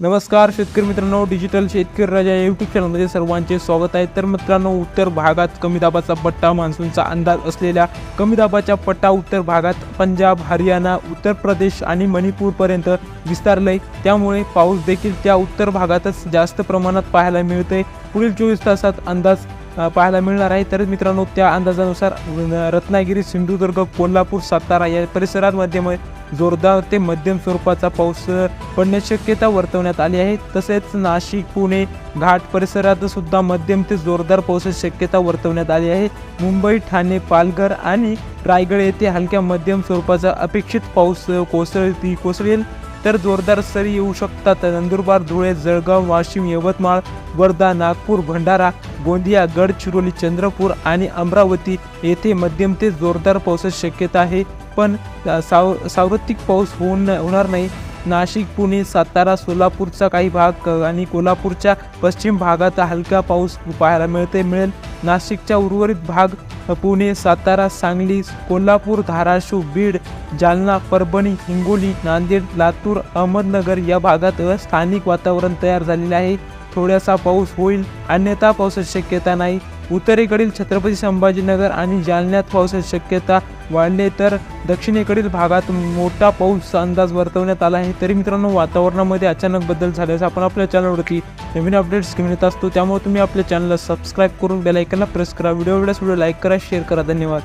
नमस्कार शेतकरी मित्रांनो डिजिटल शेतकरी राजा या यूट्यूब चॅनलमध्ये सर्वांचे स्वागत आहे. तर मित्रांनो उत्तर भागात कमी दाबाचा पट्टा मान्सूनचा अंदाज असलेल्या कमी दाबाचा पट्टा उत्तर भागात पंजाब हरियाणा उत्तर प्रदेश आणि मणिपूरपर्यंत विस्तारलंय. त्यामुळे पाऊस देखील त्या उत्तर भागातच जास्त प्रमाणात पाहायला मिळतंय. पुढील चोवीस तासात अंदाज पाहायला मिळणार आहे. तर मित्रांनो त्या अंदाजानुसार रत्नागिरी सिंधुदुर्ग कोल्हापूर सातारा या परिसरांमध्ये जोरदार ते मध्यम स्वरूपाचा पाऊस पडण्याची शक्यता वर्तवण्यात आली आहे. तसेच नाशिक पुणे घाट परिसरात सुद्धा मध्यम ते जोरदार पावसाची शक्यता वर्तवण्यात आली आहे. मुंबई ठाणे पालघर आणि रायगड येथे हलक्या मध्यम स्वरूपाचा अपेक्षित पाऊस कोसळती कोसळेल. तर जोरदार सरी येऊ शकतात. नंदुरबार धुळे जळगाव वाशिम यवतमाळ वर्धा नागपूर भंडारा गोंदिया गडचिरोली चंद्रपूर आणि अमरावती येथे मध्यम ते जोरदार पावसाची शक्यता आहे. पण साव सार्वत्रिक पाऊस होऊन होणार नाही. नाशिक पुणे सातारा सोलापूरचा काही भाग आणि कोल्हापूरच्या पश्चिम भागात हलका पाऊस पाहायला मिळते मिळेल. नाशिकच्या उर्वरित भाग पुणे सातारा सांगली कोल्हापूर धाराशिव बीड जालना परभणी हिंगोली नांदेड लातूर अहमदनगर या भागात स्थानिक वातावरण तयार झालेले आहे. थोडासा पाऊस होईल अन्यथा पावसाची शक्यता नाही. उत्तरेकडील छत्रपती संभाजीनगर आणि जालन्यात पावसाची शक्यता वाढले तर दक्षिणेकडील भागात मोठा पाऊस अंदाज वर्तवण्यात आला आहे. तरी मित्रांनो वातावरणामध्ये अचानक बदल झाल्यास आपण आपल्या चॅनलवरती नवीन अपडेट्स घेऊन येत असतो. त्यामुळे तुम्ही आपल्या चॅनलला सबस्क्राईब करून बेलायकनला प्रेस करा. व्हिडिओ वेळेस व्हिडिओ लाईक करा शेअर करा. धन्यवाद.